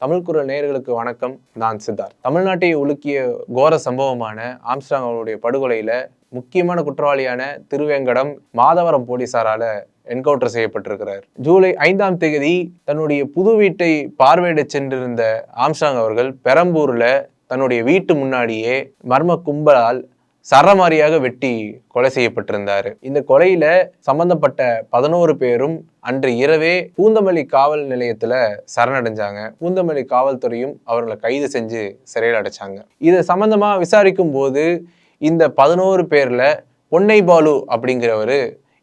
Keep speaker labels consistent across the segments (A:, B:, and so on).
A: தமிழ் குரல் நேயர்களுக்கு வணக்கம். நான் சித்தார்த். தமிழ்நாட்டை உலுக்கிய கோர சம்பவமான ஆம்ஸ்டாங் அவருடைய படுகொலையில முக்கியமான குற்றவாளியான திருவேங்கடம் மாதவரம் போலீசாரால என்கவுண்டர் செய்யப்பட்டிருக்கிறார். ஜூலை ஐந்தாம் தேதி தன்னுடைய புது வீட்டை பார்வையிட சென்றிருந்த ஆம்ஸ்டாங் அவர்கள் பெரம்பூர்ல தன்னுடைய வீட்டு முன்னாடியே மர்ம கும்பலால் சரமாரியாக வெட்டி கொலை செய்யப்பட்டிருந்தார். இந்த கொலையில சம்பந்தப்பட்ட பதினோரு பேரும் அன்று இரவே பூந்தமல்லி காவல் நிலையத்துல சரணடைஞ்சாங்க. பூந்தமல்லி காவல்துறையும் அவர்களை கைது செஞ்சு சிறையில் அடைச்சாங்க. இதை சம்பந்தமா விசாரிக்கும் போது இந்த பதினோரு பேர்ல பொன்னை பாலு அப்படிங்கிறவரு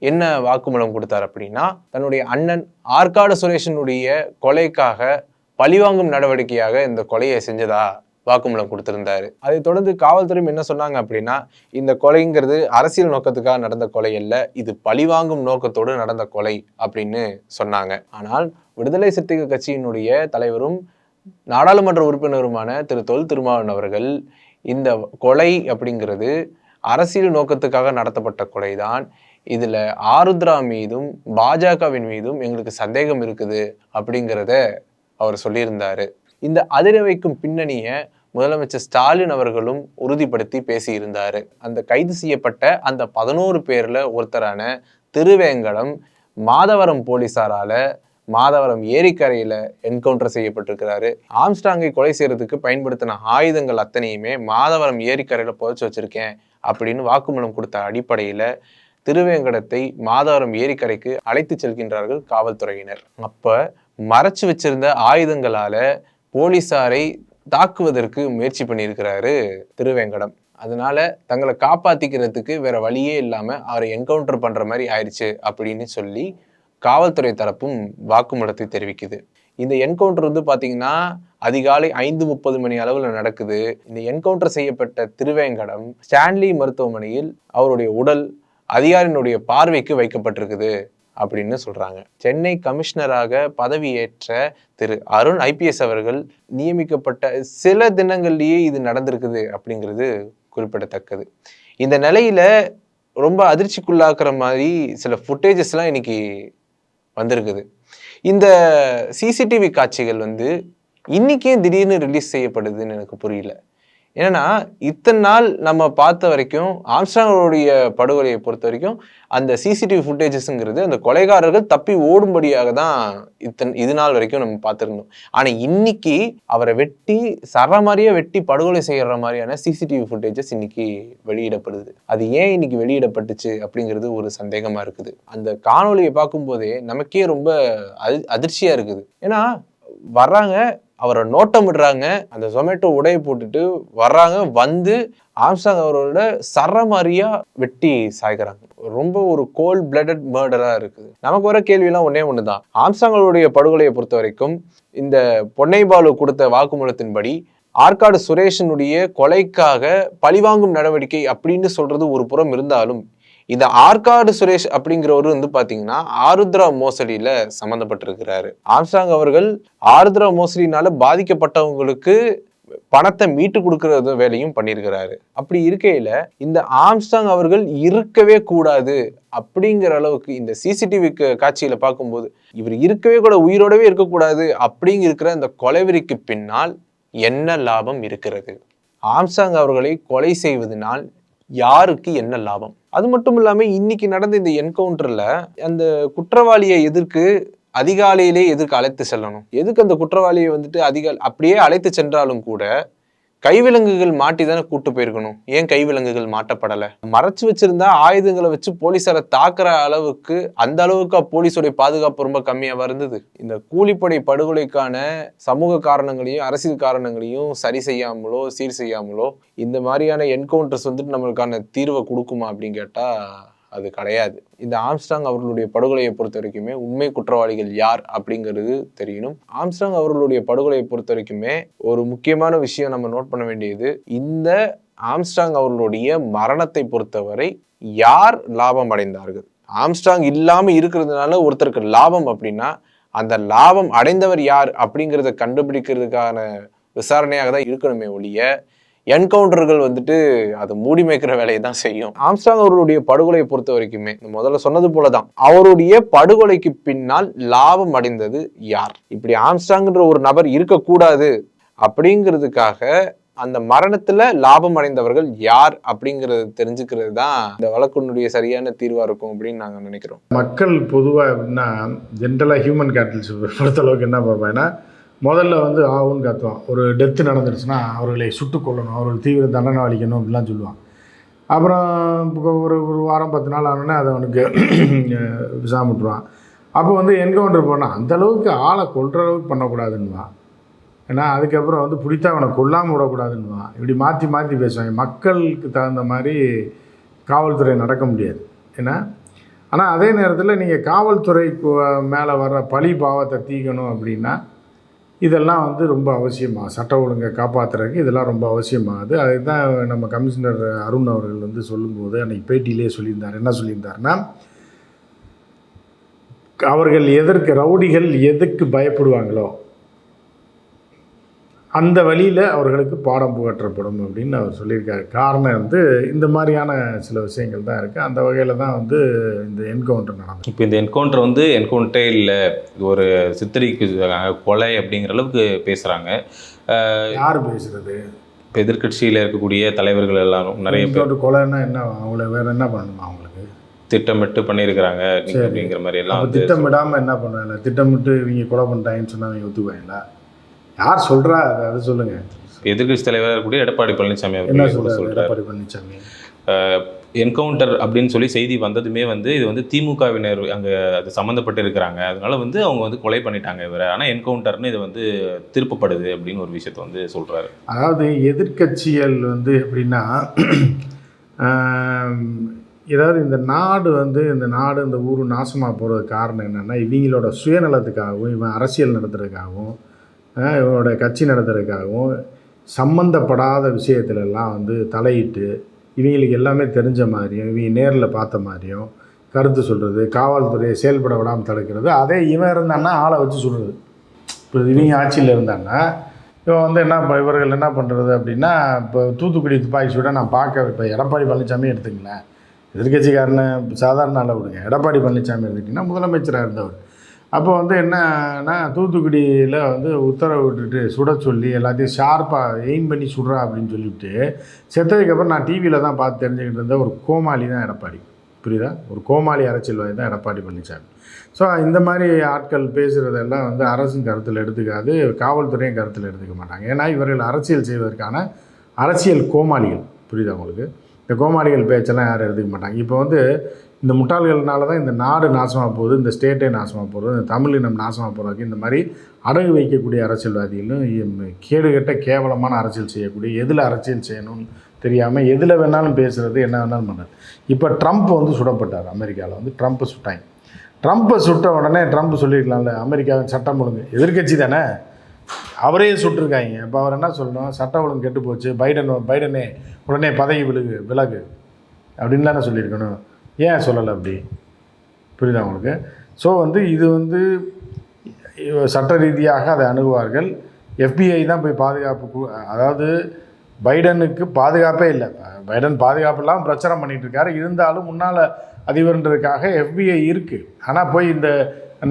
A: என்ன வாக்குமூலம் கொடுத்தார் அப்படின்னா தன்னுடைய அண்ணன் ஆற்காடு சுரேஷனுடைய கொலைக்காக பழிவாங்கும் நடவடிக்கையாக இந்த கொலையை செஞ்சதா வாக்குமூலம் கொடுத்திருந்தாரு. அதை தொடர்ந்து காவல்துறையும் என்ன சொன்னாங்க அப்படின்னா இந்த கொலைங்கிறது அரசியல் நோக்கத்துக்காக நடந்த கொலை அல்ல இது பழிவாங்கும் நோக்கத்தோடு நடந்த கொலை அப்படின்னு சொன்னாங்க. ஆனால் விடுதலை சிறுத்தைகள் கட்சியினுடைய தலைவரும் நாடாளுமன்ற உறுப்பினருமான திரு தொல் திருமாவன் அவர்கள் இந்த கொலை அப்படிங்கிறது அரசியல் நோக்கத்துக்காக நடத்தப்பட்ட கொலைதான். இதில் ஆருத்ரா மீதும் பாஜகவின் மீதும் எங்களுக்கு சந்தேகம் இருக்குது அப்படிங்கிறத அவர் சொல்லியிருந்தாரு. இந்த அதிர வைக்கும் முதலமைச்சர் ஸ்டாலின் அவர்களும் உறுதிப்படுத்தி பேசியிருந்தார். அந்த கைது செய்யப்பட்ட அந்த பதினோரு பேரில் ஒருத்தரான திருவேங்கடம் மாதவரம் போலீஸாரால் மாதவரம் ஏரிக்கரையில் என்கவுண்டர் செய்யப்பட்டிருக்கிறாரு. ஆம்ஸ்டாங்கை கொலை செய்யறதுக்கு பயன்படுத்தின ஆயுதங்கள் அத்தனையுமே மாதவரம் ஏரிக்கரையில் புதைச்சி வச்சுருக்கேன் அப்படின்னு வாக்குமூலம் கொடுத்த அடிப்படையில் திருவேங்கடத்தை மாதவரம் ஏரிக்கரைக்கு அழைத்து செல்கின்றார்கள் காவல்துறையினர். அப்போ மறைச்சு வச்சிருந்த ஆயுதங்களால் போலீஸாரை தாக்குவதற்கு முயற்சி பண்ணியிருக்கிறாரு திருவேங்கடம். அதனால தங்களை காப்பாத்திக்கிறதுக்கு வேற வழியே இல்லாம அவரை என்கவுண்டர் பண்ற மாதிரி ஆயிடுச்சு அப்படின்னு சொல்லி காவல்துறை தரப்பும் வாக்குமூலத்தை தெரிவிக்குது. இந்த என்கவுண்டர் வந்து பாத்தீங்கன்னா அதிகாலை ஐந்து முப்பது மணி அளவுல நடக்குது. இந்த என்கவுண்டர் செய்யப்பட்ட திருவேங்கடம் ஸ்டான்லி மருத்துவமனையில் அவருடைய உடல் அதிகாரியினுடைய பார்வைக்கு வைக்கப்பட்டிருக்குது. அப்படின்னு சொல்கிறாங்க சென்னை கமிஷனராக பதவியேற்ற திரு அருண் ஐபிஎஸ் அவர்கள் நியமிக்கப்பட்ட சில தினங்கள்லேயே இது நடந்திருக்குது அப்படிங்கிறது குறிப்பிடத்தக்கது. இந்த நிலையில் ரொம்ப அதிர்ச்சிக்குள்ளாக்குற மாதிரி சில ஃபுட்டேஜஸ்லாம் இன்னைக்கு வந்திருக்குது. இந்த சிசிடிவி காட்சிகள் வந்து இன்னைக்கே திடீர்னு ரிலீஸ் செய்யப்படுதுன்னு எனக்கு புரியல. ஏன்னா இத்தனை நாள் நம்ம பார்த்த வரைக்கும் ஆம்ஸ்டாங்களுடைய படுகொலையை பொறுத்த வரைக்கும் அந்த சிசிடிவி ஃபுட்டேஜஸ்ங்கிறது அந்த கொலைகாரர்கள் தப்பி ஓடும்படியாக தான் இத்தன் இது நாள் வரைக்கும் நம்ம பார்த்துருந்தோம். ஆனால் இன்னைக்கு அவரை வெட்டி சர மாதிரியே வெட்டி படுகொலை செய்கிற மாதிரியான சிசிடிவி ஃபுட்டேஜஸ் இன்னைக்கு வெளியிடப்படுது. அது ஏன் இன்னைக்கு வெளியிடப்பட்டுச்சு அப்படிங்கிறது ஒரு சந்தேகமாக இருக்குது. அந்த காணொலியை பார்க்கும்போதே நமக்கே ரொம்ப அதிர்ச்சியாக இருக்குது. ஏன்னா வர்றாங்க அவரை நோட்டமிடுறாங்க அந்த ஜொமேட்டோ உடைய போட்டுட்டு வர்றாங்க. வந்து ஆம்சாங் அவரோட சரமாரியா வெட்டி சாய்க்கிறாங்க. ரொம்ப ஒரு கோல் பிளடட் மர்டராக இருக்குது. நமக்கு வர கேள்வியெல்லாம் ஒன்று தான் ஆம்சாங்களுடைய படுகொலையை பொறுத்த வரைக்கும் இந்த பொன்னை பாலு கொடுத்த வாக்குமூலத்தின்படி ஆற்காடு சுரேஷனுடைய கொலைக்காக பழிவாங்கும் நடவடிக்கை அப்படின்னு சொல்றது ஒரு புறம் இருந்தாலும் இந்த ஆற்காடு சுரேஷ் அப்படிங்கிறவரு வந்து பாத்தீங்கன்னா ஆருத்ரா மோசடியில சம்மந்தப்பட்டிருக்கிறாரு ஆம்சாங் அவர்கள் ஆருத்ரா மோசடினால பாதிக்கப்பட்டவங்களுக்கு பணத்தை மீட்டு கொடுக்கறது வேலையும் பண்ணியிருக்கிறாரு. அப்படி இருக்கையில இந்த ஆம்ஸ்டாங் அவர்கள் இருக்கவே கூடாது அப்படிங்கிற அளவுக்கு இந்த சிசிடிவி காட்சியில பார்க்கும்போது இவர் இருக்கவே கூட உயிரோடவே இருக்கக்கூடாது அப்படிங்க இருக்கிற இந்த கொலைவெறிக்கு பின்னால் என்ன லாபம் இருக்கிறது? ஆம்சாங் அவர்களை கொலை செய்வதனால் யாருக்கு என்ன லாபம்? அது மட்டும் இல்லாமல் இன்னைக்கு நடந்த இந்த என்கவுண்டரில் அந்த குற்றவாளியை எதிர்க்கு அதிகாலையிலே எதிர்க்கு அழைத்து செல்லணும். எதுக்கு அந்த குற்றவாளியை வந்துட்டு அதிகாலை அப்படியே அழைத்து சென்றாலும் கூட கைவிலங்குகள் மாட்டி தானே கூட்டு போயிருக்கணும்? ஏன் கைவிலங்குகள் மாட்டப்படலை? மறைச்சு வச்சிருந்தா ஆயுதங்களை வச்சு போலீஸாரை தாக்குற அளவுக்கு அந்த அளவுக்கு போலீஸோடைய பாதுகாப்பு ரொம்ப கம்மியாக இருந்தது. இந்த கூலிப்படை படுகொலைக்கான சமூக காரணங்களையும் அரசியல் காரணங்களையும் சரி செய்யாமலோ சீர் செய்யாமலோ இந்த மாதிரியான என்கவுண்டர்ஸ் வந்துட்டு நம்மளுக்கான தீர்வை கொடுக்குமா அப்படின்னு கேட்டால் அது கிடையாது. இந்த ஆம்ஸ்டாங் அவர்களுடைய படுகொலையை பொறுத்த வரைக்குமே உண்மை குற்றவாளிகள் யார் அப்படிங்கிறது தெரியணும். ஆம்ஸ்டாங் அவர்களுடைய படுகொலையை பொறுத்த வரைக்குமே ஒரு முக்கியமான விஷயம் நம்ம நோட் பண்ண வேண்டியது இந்த ஆம்ஸ்டாங் அவர்களுடைய மரணத்தை பொறுத்தவரை யார் லாபம் அடைந்தார்கள்? ஆம்ஸ்டாங் இல்லாமல் இருக்கிறதுனால ஒருத்தருக்கு லாபம் அப்படின்னா அந்த லாபம் அடைந்தவர் யார் அப்படிங்கிறத கண்டுபிடிக்கிறதுக்கான விசாரணையாக தான் இருக்கணுமே ஒழிய என்கவுண்டர்கள் வந்துட்டு அது மூடி மேய்க்கிற வேலையை தான் செய்யும். ஆம்ஸ்டாங் அவருடைய படுகொலையை பொறுத்த வரைக்குமே முதல்ல சொன்னது போலதான் அவருடைய படுகொலைக்கு பின்னால் லாபம் அடைந்தது யார்? இப்படி ஆம்ஸ்டாங்ன்ற ஒரு நபர் இருக்கக்கூடாது அப்படிங்கிறதுக்காக அந்த மரணத்துல லாபம் அடைந்தவர்கள் யார் அப்படிங்கறது தெரிஞ்சுக்கிறது தான் இந்த வழக்குனுடைய சரியான தீர்வா இருக்கும் அப்படின்னு நாங்க நினைக்கிறோம்.
B: மக்கள் பொதுவா எப்படின்னா ஜென்ரலா ஹியூமன் கேபிட்டல்ஸ் பொறுத்தளவுக்கு என்ன பார்ப்பேன்னா முதல்ல வந்து ஆவுன்னு கத்துவான். ஒரு டெத்து நடந்துருச்சுன்னா அவர்களை சுட்டு கொள்ளணும் அவர்கள் தீவிர தண்டனை அளிக்கணும் அப்படிலாம் சொல்லுவான். அப்புறம் இப்போ ஒரு ஒரு வாரம் பத்து நாள் ஆனோடனே அதை அவனுக்கு விசாமிட்டுருவான் அப்போ வந்து என்கவுண்டர் பண்ணால் அந்தளவுக்கு ஆளை கொல்ற அளவுக்கு பண்ணக்கூடாதுன்னுவான். ஏன்னா அதுக்கப்புறம் வந்து பிடித்தா அவனை கொல்லாமல் விடக்கூடாதுன்னுவான். இப்படி மாற்றி மாற்றி பேசுவாங்க. மக்களுக்கு தகுந்த மாதிரி காவல்துறை நடக்க முடியாது. ஏன்னா ஆனால் அதே நேரத்தில் நீங்கள் காவல்துறைக்கு மேலே வர்ற பழி பாவத்தை தீக்கணும் அப்படின்னா இதெல்லாம் வந்து ரொம்ப அவசியமாக சட்ட ஒழுங்கை காப்பாற்றுறதுக்கு இதெல்லாம் ரொம்ப அவசியமாகுது. அதுதான் நம்ம கமிஷனர் அருண் அவர்கள் வந்து சொல்லும்போது அன்றைக்கி பேட்டியிலே சொல்லியிருந்தார். என்ன சொல்லியிருந்தாருன்னா அவர்கள் எதற்கு ரவுடிகள் எதுக்கு பயப்படுவாங்களோ அந்த வழியில் அவர்களுக்கு பாடம் புகற்றப்படும் அப்படின்னு அவர் சொல்லியிருக்காரு. காரணம் வந்து இந்த மாதிரியான சில விஷயங்கள் தான் இருக்குது அந்த வகையில் தான் வந்து இந்த என்கவுண்டர் நடந்தது
C: இப்போ இந்த என்கவுண்டர் வந்து என்கவுண்டரே இல்லை ஒரு சித்தரிக்கு கொலை அப்படிங்கிற அளவுக்கு பேசுகிறாங்க
B: யார் பேசுறது?
C: இப்போ எதிர்க்கட்சியில் இருக்கக்கூடிய தலைவர்கள் எல்லாரும் நிறைய பேர்
B: கொலைன்னா என்ன அவங்கள வேற என்ன பண்ணணுமா அவங்களுக்கு?
C: திட்டமிட்டு பண்ணியிருக்கிறாங்க. அப்படிங்கிற மாதிரி எல்லாம்
B: திட்டமிடாமல் என்ன பண்ணுவாங்க திட்டமிட்டு இவங்க கொலை பண்ணிட்டாங்கன்னு சொன்னா அவங்க ஒத்துக்குவாங்களா? யார் சொல்கிறா அதை சொல்லுங்கள்
C: எதிர்க்கட்சி தலைவராக இருக்கக்கூடிய எடப்பாடி பழனிசாமி கூட
B: சொல்கிறார் பழனிசாமி?
C: என்கவுண்டர் அப்படின்னு சொல்லி செய்தி வந்ததுமே வந்து இது வந்து திமுகவினர் அங்கே அது சம்மந்தப்பட்டு இருக்கிறாங்க. அதனால வந்து அவங்க வந்து கொலை பண்ணிட்டாங்க இவரை. ஆனால் என்கவுண்டர்னு இது வந்து திருப்பப்படுது அப்படின்னு ஒரு விஷயத்த வந்து சொல்றாரு.
B: அதாவது எதிர்க்கட்சிகள் வந்து எப்படின்னா ஏதாவது இந்த நாடு வந்து இந்த நாடு இந்த ஊர் நாசமாக போகிறதுக்கு காரணம் என்னென்னா இவங்களோட சுயநலத்துக்காகவும் இவன் அரசியல் நடத்துறதுக்காகவும் இவனோட கட்சி நடத்துறதுக்காகவும் சம்மந்தப்படாத விஷயத்துலலாம் வந்து தலையிட்டு இவங்களுக்கு எல்லாமே தெரிஞ்ச மாதிரியும் இவங்க நேரில் பார்த்த மாதிரியும் கருத்து சொல்கிறது காவல்துறையை செயல்பட விடாமல் தடுக்கிறது அதே இவன் இருந்தான்னா ஆளை வச்சு சொல்கிறது இப்போ இவங்க ஆட்சியில் இருந்தாங்கன்னா இவன் வந்து என்ன ப- இவர்கள் என்ன பண்ணுறது அப்படின்னா இப்போ தூத்துக்குடி துப்பாக்கி சூட நான் பார்க்க இப்போ எடப்பாடி பழனிசாமி எடுத்துங்களேன். எதிர்கட்சிக்காரனை சாதாரண ஆளை விடுங்க. எடப்பாடி பழனிசாமி எடுத்துக்கிட்டிங்கன்னா முதலமைச்சராக இருந்தவர். அப்போ வந்து என்னன்னா தூத்துக்குடியில் வந்து உத்தரவு விட்டுட்டு சுட சொல்லி எல்லாத்தையும் ஷார்ப்பாக எய்ம் பண்ணி சுடுறா அப்படின்னு சொல்லிவிட்டு செத்ததுக்கப்புறம் நான் டிவியில் தான் பார்த்து தெரிஞ்சுக்கிட்டு இருந்த ஒரு கோமாளி தான் எடப்பாடி. புரியுதா? ஒரு கோமாளி அரசியல்வாதி தான் எடப்பாடி பழனிசாமி ஸோ இந்த மாதிரி ஆட்கள் பேசுகிறதெல்லாம் வந்து அரசும் கருத்தில் எடுத்துக்காது காவல்துறையும் கருத்தில் எடுத்துக்க மாட்டாங்க. ஏன்னா இவர்கள் அரசியல் செய்வதற்கான அரசியல் கோமாளிகள். புரியுதா உங்களுக்கு? இந்த கோமாளிகள் பேச்செல்லாம் யாரும் எடுத்துக்க மாட்டாங்க. இப்போ வந்து இந்த முட்டாள்கள்னால தான் இந்த நாடு நாசமாக போகுது இந்த ஸ்டேட்டே நாசமாக போகுது இந்த தமிழினம் நாசமாக போகிறதுக்கு இந்த மாதிரி அடகு வைக்கக்கூடிய அரசியல்வாதிகளும் கேடுகட்ட கேவலமான அரசியல் செய்யக்கூடிய எதில் அரசியல் செய்யணும்னு தெரியாமல் எதில் வேணாலும் பேசுகிறது என்ன வேணாலும் பண்ணுறது இப்போ ட்ரம்ப் வந்து சுடப்பட்டார் அமெரிக்காவில் வந்து ட்ரம்ப்பை சுட்டாங்க. ட்ரம்ப்பை சுட்ட உடனே ட்ரம்ப் சொல்லியிருக்கலாம்ல அமெரிக்காவின் சட்டம் ஒழுங்கு எதிர்க்கட்சி தானே? அவரே சுட்டிருக்காங்க. இப்போ அவர் என்ன சொல்லணும்? சட்ட ஒழுங்கு கெட்டு போச்சு பைடன் பைடனே உடனே பதவி விலகு விலகு. அப்படின்னு சொல்லியிருக்கணும். ஏன் சொல்லலை அப்படி? புரியுதா உங்களுக்கு? ஸோ வந்து இது வந்து சட்ட ரீதியாக அதை அணுகுவார்கள். எஃபிஐ தான் போய் பாதுகாப்பு அதாவது பைடனுக்கு பாதுகாப்பே இல்லை. பைடன் பாதுகாப்பு இல்லாமல் பிரச்சாரம் பண்ணிகிட்டு இருக்காரு. இருந்தாலும் முன்னால் அதிபர்ன்றதுக்காக எஃபிஐ இருக்குது ஆனால் போய் இந்த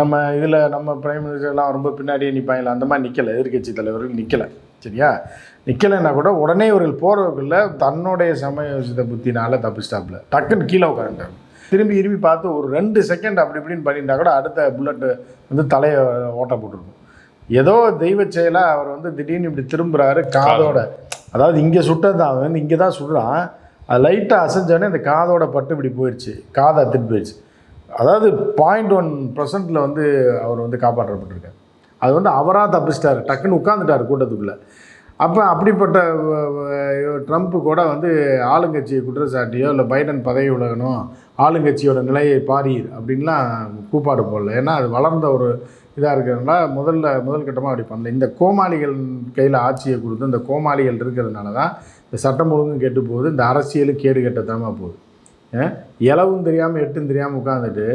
B: நம்ம இதில் நம்ம பிரைம் மினிஸ்டர்லாம் ரொம்ப பின்னாடியே நிற்பாங்களா அந்த மாதிரி நிற்கலை எதிர்க்கட்சி தலைவர்கள் நிற்கலை சரியா? நிற்கலைன்னா கூட உடனே இவர்கள் போகிறவர்களில் தன்னுடைய சமயோசித புத்தினால தப்பிச்சிட்டாப்புல. டக்குன்னு கீழே உட்காந்துட்டாங்க திரும்பி திரும்பி பார்த்து ஒரு ரெண்டு செகண்ட் அப்படி இப்படின்னு பண்ணிட்டா கூட அடுத்த புல்லட்டு வந்து தலையை ஓட்ட போட்டிருக்கும். ஏதோ தெய்வ செயலாக அவர் வந்து திடீர்னு இப்படி திரும்புகிறாரு காதோட. அதாவது இங்கே சுட்டது தான். அவன் வந்து இங்கே தான் சுடுறான். அது லைட்டாக அசைஞ்சோடனே இந்த காதோட பட்டு இப்படி போயிடுச்சு காதை அத்துட்டு போயிடுச்சு அதாவது பாயிண்ட் ஒன் பர்சன்ட்டில் வந்து அவர் வந்து காப்பாற்றப்பட்டிருக்கார். அது வந்து அவராக தப்பிச்சிட்டார். டக்குன்னு உட்காந்துட்டார் கூட்டத்துக்குள்ளே. அப்போ அப்படிப்பட்ட ட்ரம்ப்பு கூட வந்து ஆளுங்கட்சியை குற்றச்சாட்டியோ இல்லை பைடன் பதவி விலகணும் ஆளுங்கட்சியோட நிலையை பாரீர் அப்படின்லாம் கூப்பாடு போடல. ஏன்னா அது வளர்ந்த ஒரு இதாக இருக்கிறதுனால முதல்ல முதல் கட்டமாக அப்படி பண்ணல. இந்த கோமாளிகள் கையில் ஆட்சியை கொடுத்து இந்த கோமாளிகள் இருக்கிறதுனால தான் இந்த சட்டம் ஒழுங்கும் கெட்டு போகுது. இந்த அரசியலும் கேடு கெட்டத்தனமாக போகுது. இலவும் தெரியாமல் எட்டும் தெரியாமல் உட்காந்துட்டு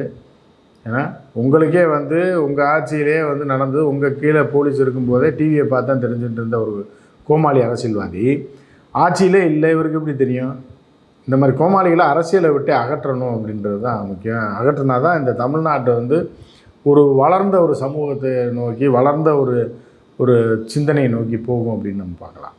B: ஏன்னா உங்களுக்கே வந்து உங்கள் ஆட்சியிலே வந்து நடந்து உங்கள் கீழே போலீஸ் இருக்கும்போதே டிவியை பார்த்து தான் தெரிஞ்சுட்டு இருந்த ஒரு கோமாளி அரசியல்வாதி. ஆட்சியிலே இல்லை இவருக்கு எப்படி தெரியும்? இந்த மாதிரி கோமாளிகளை அரசியலை விட்டு அகற்றணும் அப்படின்றது தான் முக்கியம். அகற்றினா தான் இந்த தமிழ்நாட்டை வந்து ஒரு வளர்ந்த ஒரு சமூகத்தை நோக்கி வளர்ந்த ஒரு ஒரு சிந்தனையை நோக்கி போகும் அப்படின்னு நம்ம பார்க்கலாம்.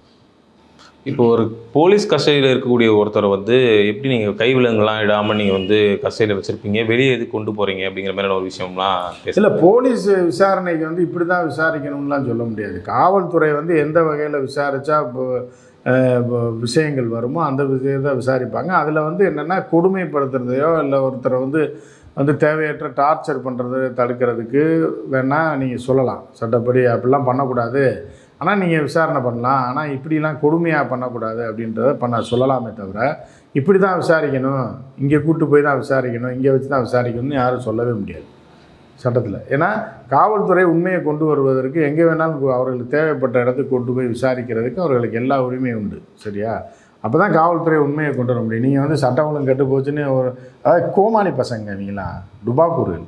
C: இப்போ ஒரு போலீஸ் கஸ்டடியில் இருக்கக்கூடிய ஒருத்தரை வந்து எப்படி நீங்கள் கைவிலங்குலாம் இடாமல் நீங்கள் வந்து கஸ்டடியில் வச்சுருப்பீங்க? வெளியே எது கொண்டு போகிறீங்க அப்படிங்கிற மாதிரியான ஒரு விஷயம்லாம்
B: இல்லை போலீஸ் விசாரணைக்கு வந்து இப்படி தான் விசாரிக்கணும்லாம் சொல்ல முடியாது. காவல்துறை வந்து எந்த வகையில் விசாரித்தா விஷயங்கள் வருமோ அந்த விஷயத்தை விசாரிப்பாங்க. அதில் வந்து என்னென்னா கொடுமைப்படுத்துறதையோ இல்லை ஒருத்தரை வந்து வந்து தேவையற்ற டார்ச்சர் பண்ணுறது தடுக்கிறதுக்கு வேணால் நீங்கள் சொல்லலாம். சட்டப்படி அப்படிலாம் பண்ணக்கூடாது. ஆனால் நீங்கள் விசாரணை பண்ணலாம். ஆனால் இப்படிலாம் கொடுமையாக பண்ணக்கூடாது அப்படின்றத பண்ண சொல்லலாமே தவிர இப்படி தான் விசாரிக்கணும். இங்கே கூட்டு போய் தான் விசாரிக்கணும். இங்கே வச்சு தான் விசாரிக்கணும்னு யாரும் சொல்லவே முடியாது சட்டத்தில். ஏன்னா காவல்துறை உண்மையை கொண்டு வருவதற்கு எங்கே வேணாலும் அவர்களுக்கு தேவைப்பட்ட இடத்துக்கு கொண்டு போய் விசாரிக்கிறதுக்கு அவர்களுக்கு எல்லா உரிமையும் உண்டு. சரியா? அப்போ தான் காவல்துறை உண்மையை கொண்டு வர முடியும். நீங்கள் வந்து சட்டம் ஒழுங்கு கெட்டு போச்சுன்னு ஒரு அதாவது கோமாளி பசங்க நீங்களாம் டுபாக்கூர்கள்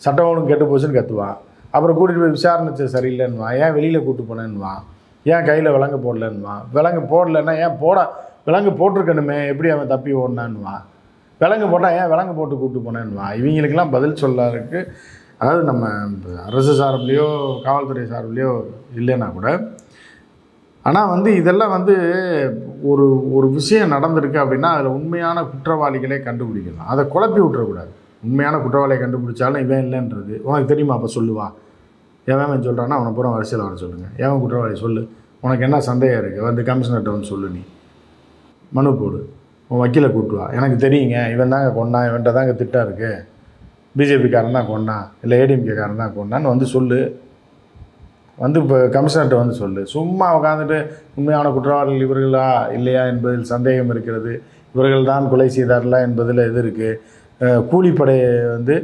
B: சட்டம் ஒழுங்கு கெட்டு போச்சுன்னு கத்துவான் அப்புறம் கூட்டிகிட்டு போய் விசாரணைச்சு சரியில்லைன்னுவா ஏன் வெளியில் கூப்பிட்டு போனேன்னுவான் ஏன் கையில் விலங்கு போடலன்னுவா விலங்கு போடலைன்னா ஏன் போட? விலங்கு போட்டிருக்கணுமே. எப்படி அவன் தப்பி ஓடனான்னுவா விலங்கு போட்டால் ஏன் விலங்கு போட்டு கூப்பிட்டு போனேன்னுவா இவங்களுக்கெல்லாம் பதில் சொல்லறதுக்கு அதாவது நம்ம அரசு சார்பிலையோ காவல்துறை சார்பிலையோ இல்லைன்னா கூட ஆனால் வந்து இதெல்லாம் வந்து ஒரு ஒரு விஷயம் நடந்திருக்கு அப்படின்னா அதில் உண்மையான குற்றவாளிகளே கண்டுபிடிக்கணும் அதை குழப்பி விட்டுறக்கூடாது. உண்மையான குற்றவாளியை கண்டுபிடிச்சாலும் இவன் இல்லைன்றது. உனக்கு தெரியுமா? அப்போ சொல்லுவா எவன் சொல்கிறான்னா அவனை பூரா வரிசையில் வர சொல்லுங்கள் எவன் குற்றவாளி சொல்லு. உனக்கு என்ன சந்தேகம் இருக்குது வந்து கமிஷனர்கிட்ட வந்து சொல்லு நீ. மனு போடு. உன் வக்கீலை கூட்டுவா எனக்கு தெரியுங்க இவன் தாங்க கொண்டான் இவன்கிட்ட தாங்க திட்டம் இருக்குது பிஜேபிக்காரன் தான் கொண்டான் இல்லை ஏடிஎம்கேக்காரன் தான் கொண்டான்னு வந்து சொல்லு. வந்து இப்போ கமிஷனர்கிட்ட வந்து சொல்லு. சும்மா உட்காந்துட்டு உண்மையான குற்றவாளிகள் இவர்களா இல்லையா என்பதில் சந்தேகம் இருக்கிறது. இவர்கள் தான் கொலை செய்தார்களா என்பதில் இது இருக்குது கூலிப்படையை வந்து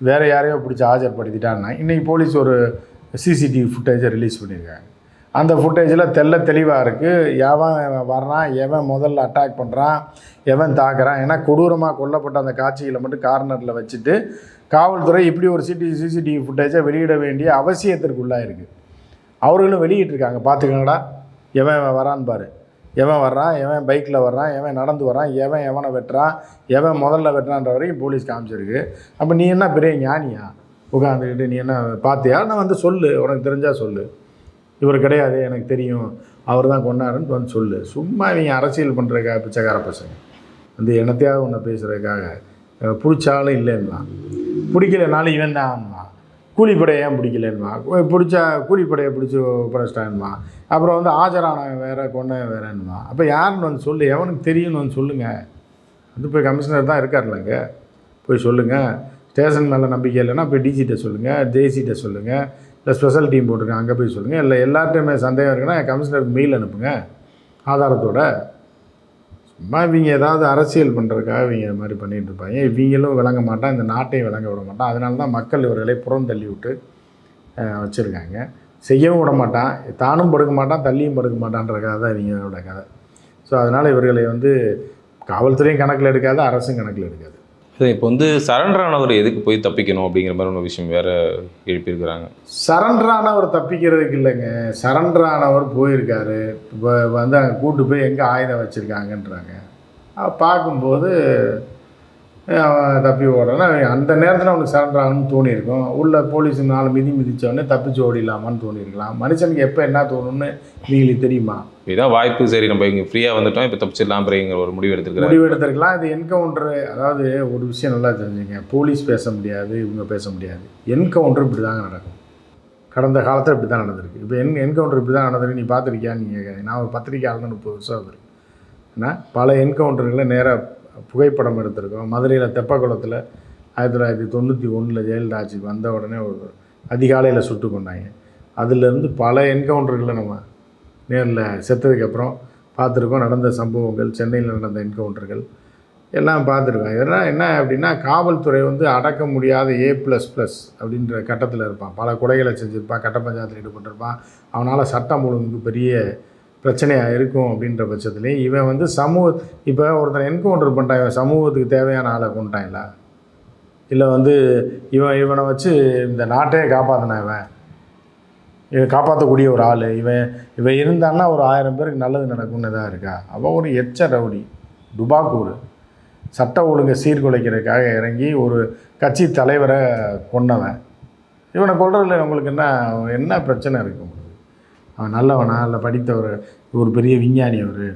B: வேறு யாரையோ பிடிச்சி ஆஜர்படுத்திட்டான்னா இன்றைக்கி போலீஸ் ஒரு சிசிடிவி ஃபுட்டேஜை ரிலீஸ் பண்ணியிருக்காங்க அந்த ஃபுட்டேஜில் தெள்ள தெளிவாக இருக்குது எவன் வர்றான் எவன் முதல்ல அட்டாக் பண்ணுறான் எவன் தாக்குறான் ஏன்னா கொடூரமாக கொல்லப்பட்ட அந்த காட்சிகளை மட்டும் கார்னரில் வச்சுட்டு காவல்துறை இப்படி ஒரு சிடி சிசிடிவி ஃபுட்டேஜை வெளியிட வேண்டிய அவசியத்திற்குள்ளாக இருக்குது அவர்களும் வெளியிட்டிருக்காங்க. பார்த்துக்கங்கடா. எவன் எவன் வரான்னு பாரு. எவன் வர்றான் எவன் பைக்கில் வர்றான் எவன் நடந்து வரான் எவன் எவனை வெட்டுறான் எவன் முதல்ல வெட்டுறான்ற வரைக்கும் போலீஸ் காமிச்சிருக்கு. அப்போ நீ என்ன பெரிய ஞானியா? உட்காந்துக்கிட்டு நீ என்ன பார்த்தியா நான் வந்து சொல்லு உனக்கு தெரிஞ்சால் சொல்லு. இவர் கிடையாது எனக்கு தெரியும். அவர் தான் கொண்டாருன்னு வந்து சொல்லு. சும்மா இவங்க அரசியல் பண்ணுறதுக்காக பிச்சைக்கார பசங்க. வந்து என்னத்தையாவது ஒன்று பேசுகிறதுக்காக பிடிச்சாலும் இல்லைன்னா பிடிக்கலனாலும் இவன் தான் ஆமாம் கூலிப்படையை ஏன் பிடிக்கலன்மா பிடிச்சா கூலிப்படையை பிடிச்சி ஒப்படைச்சிட்டான்னுவான் அப்புறம் வந்து ஆஜரானவன் வேற கொண்டவன் வேறேன்மா அப்போ யாருன்னு வந்து சொல்லு எவனுக்கு தெரியும்னு வந்து சொல்லுங்கள் வந்து போய் கமிஷனர் தான் இருக்கார்லங்க போய் சொல்லுங்கள் ஸ்டேஷன் மேலே நம்பிக்கை இல்லைன்னா போய் டிஜிட்ட சொல்லுங்கள் ஜேசிட்ட சொல்லுங்கள் இல்லை ஸ்பெஷல் டீம் போட்டிருக்கேன் அங்கே போய் சொல்லுங்கள் இல்லை எல்லார்ட்டையுமே சந்தேகம் இருக்குன்னா கமிஷனருக்கு மெயில் அனுப்புங்க ஆதாரத்தோட. அம்மா இவங்க ஏதாவது அரசியல் பண்ணுறதுக்காக இவங்க இது மாதிரி பண்ணிட்டு இருப்பாங்க. இவங்களும் விளங்க மாட்டான் இந்த நாட்டையும் விளங்க விட மாட்டான் அதனால தான் மக்கள் இவர்களை புறம் தள்ளி விட்டு வச்சுருக்காங்க. செய்யவும் விட மாட்டான். தானும் படுக்க மாட்டான் தள்ளியும் படுக்க மாட்டான்றக்காக தான் இவங்களோட கதை. ஸோ அதனால் இவர்களை வந்து காவல்துறையும் கணக்கில் எடுக்காது அரசும் கணக்கில் எடுக்காது.
C: இப்போ வந்து சரண்டர் ஆனவர் எதுக்கு போய் தப்பிக்கணும் அப்படிங்கிற மாதிரி ஒரு விஷயம் வேற எழுப்பியிருக்கிறாங்க.
B: சரண்டரானவர் தப்பிக்கிறதுக்கு இல்லைங்க. சரண்டரானவர் போயிருக்காரு. இப்போ வந்து அங்கே கூட்டு போய் எங்கே ஆயுதம் வச்சுருக்காங்கன்றாங்க. பார்க்கும்போது தப்பி ஓடுறான்னா அந்த நேரத்தில் அவனுக்கு சரண்டர் ஆகணும்னு தோணியிருக்கும். உள்ள போலீஸ் நாலு மிதி மிதிச்சவொடனே தப்பிச்சு ஓடிடலாமான்னு தோணியிருக்கலாம். மனுஷனுக்கு எப்போ என்ன தோணும்னு இவங்களுக்கு தெரியுமா?
C: இதான் வாய்ப்பு. சரி நம்ம இங்கே ஃப்ரீயாக வந்துட்டோம். இப்போ தப்பிச்சிடலாம் அப்படிங்கிற ஒரு முடிவு எடுத்திருக்கிறாரு.
B: முடிவு எடுத்திருக்கலாம். இது என்கவுண்டர் அதாவது ஒரு விஷயம் நல்லா தெரிஞ்சுங்க. போலீஸ் பேச முடியாது இவங்க பேச முடியாது. என்கவுண்டர் இப்படி தாங்க நடக்கும். கடந்த காலத்தில் இப்படி தான் நடந்திருக்கு. இப்போ என் என்கவுண்டர் இப்படி தான் நடந்திருக்கு. நீ பார்த்துருக்கியான்னு நீங்கள் நான் ஒரு பத்திரிக்கையாளர் முப்பது வருஷம் ஆகுது. ஏன்னா பல என்கவுண்டர்களை நேராக புகைப்படம் எடுத்திருக்கோம். மதுரையில் தெப்பக்குளத்தில் ஆயிரத்தி தொள்ளாயிரத்தி தொண்ணூற்றி ஒன்றில் ஜெயலலிதா ஆட்சி வந்த உடனே ஒரு அதிகாலையில் சுட்டு கொண்டாங்க. அதுலேருந்து பல என்கவுண்டர்களை நம்ம நேரில் செத்ததுக்கப்புறம் பார்த்துருக்கோம். நடந்த சம்பவங்கள் சென்னையில் நடந்த என்கவுண்டர்கள் எல்லாம் பார்த்துருக்கோம். இதெல்லாம் என்ன அப்படின்னா காவல்துறை வந்து அடக்க முடியாத ஏ ப்ளஸ் ப்ளஸ் அப்படின்ற கட்டத்தில் இருப்பான். பல கொலைகளை செஞ்சுருப்பான் கட்ட பஞ்சாயத்தில் ஈடுபட்டிருப்பான். அவனால் சட்டம் ஒழுங்கு பெரிய பிரச்சனையாக இருக்கும் அப்படின்ற பட்சத்துலேயும் இவன் வந்து சமூக இப்போ ஒருத்தன் என்கவுண்டர் பண்ணிட்டான் இவன் சமூகத்துக்கு தேவையான ஆளை கொண்டான்ல இல்லை வந்து இவன் இவனை வச்சு இந்த நாட்டையே காப்பாற்றினான் இவன். இவன் காப்பாற்றக்கூடிய ஒரு ஆள். இவன் இவன் இருந்தான்னா ஒரு ஆயிரம் பேருக்கு நல்லது நடக்கும்னு இதாக இருக்கா? அவன் ஒரு எச்ச ரவுடி டுபாக்கூர் சட்ட ஒழுங்கை சீர்குலைக்கிறதுக்காக இறங்கி ஒரு கட்சி தலைவரை கொன்னவன். இவனை கொல்றதுல உங்களுக்கு என்ன என்ன பிரச்சனை இருக்கும் அவன் நல்லவனா? இல்லை படித்தவர் ஒரு பெரிய விஞ்ஞானி அவர்.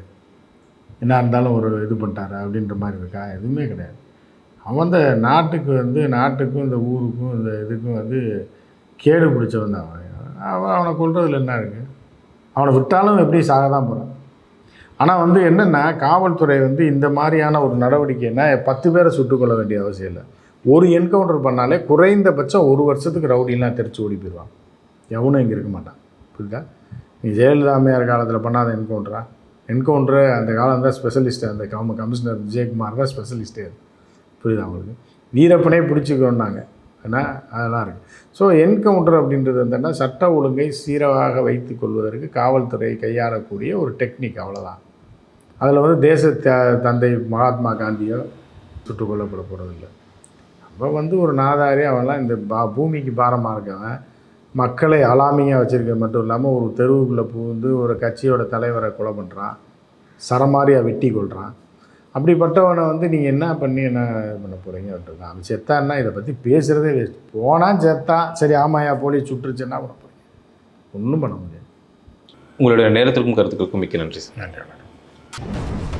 B: என்ன இருந்தாலும் ஒரு இது பண்ணிட்டாரு? அப்படின்ற மாதிரி இருக்கா? எதுவுமே கிடையாது. அவன் இந்த நாட்டுக்கு வந்து நாட்டுக்கும் இந்த ஊருக்கும் இந்த இதுக்கும் வந்து கேடு பிடிச்சவன் தான் அவன். அவன் அவனை கொல்றதுல என்ன இருக்குது அவனை விட்டாலும் எப்படி சாக தான் போகிறான் ஆனால் வந்து என்னென்னா காவல்துறை வந்து இந்த மாதிரியான ஒரு நடவடிக்கைன்னா பத்து பேரை சுட்டுக்கொள்ள வேண்டிய அவசியம் இல்லை. ஒரு என்கவுண்டர் பண்ணாலே குறைந்தபட்சம் ஒரு வருஷத்துக்கு ரவுடிலாம் தெரிச்சு ஓடி போயிடுவான். எவனும் இங்கே இருக்க மாட்டான். புரியுதா நீ ஜெயலலிதா அம்மையார் காலத்தில் பண்ணாத என்கவுண்டரா என்கவுண்டரு அந்த காலம் தான் ஸ்பெஷலிஸ்ட்டு அந்த கம கமிஷனர் விஜயகுமார் தான் ஸ்பெஷலிஸ்ட்டே புரியுதா உங்களுக்கு? வீரப்பனே பிடிச்சிக்கோன்னாங்க. ஏன்னா அதெல்லாம் இருக்குது ஸோ என்கவுண்டர் அப்படின்றது வந்துன்னா சட்ட ஒழுங்கை சீராக வைத்து கொள்வதற்கு காவல்துறை கையாளக்கூடிய ஒரு டெக்னிக் அவ்வளோதான் அதில் வந்து தேச த- தந்தை மகாத்மா காந்தியோ சுட்டுக் கொல்லப்பட போகிறதில்ல அப்போ வந்து ஒரு நாதாரி அவன்லாம் இந்த பா பூமிக்கு பாரமாக இருக்கவன் மக்களை அலாமியாக வச்சுருக்கிறது மட்டும் இல்லாமல் ஒரு தெருவுக்குள்ளே புகுந்து ஒரு கட்சியோட தலைவரை கொலை பண்ணுறான் சரமாரியாக வெட்டி கொள்கிறான் அப்படிப்பட்டவனை வந்து நீங்கள் என்ன பண்ணி என்ன பண்ண போகிறீங்க விட்டுருக்கான் அவன் செத்தான்னா இதை பற்றி பேசுகிறதே வேஸ்ட் போனான் செத்தான். சரி ஆமாயா போலீஸ் சுட்டுருச்சுன்னா பண்ண போகிறீங்க ஒன்றும் பண்ண முடியாது.
C: உங்களுடைய நேரத்திற்கும் கருத்துக்களுக்கும் மிக்க நன்றி சார்.
B: நன்றி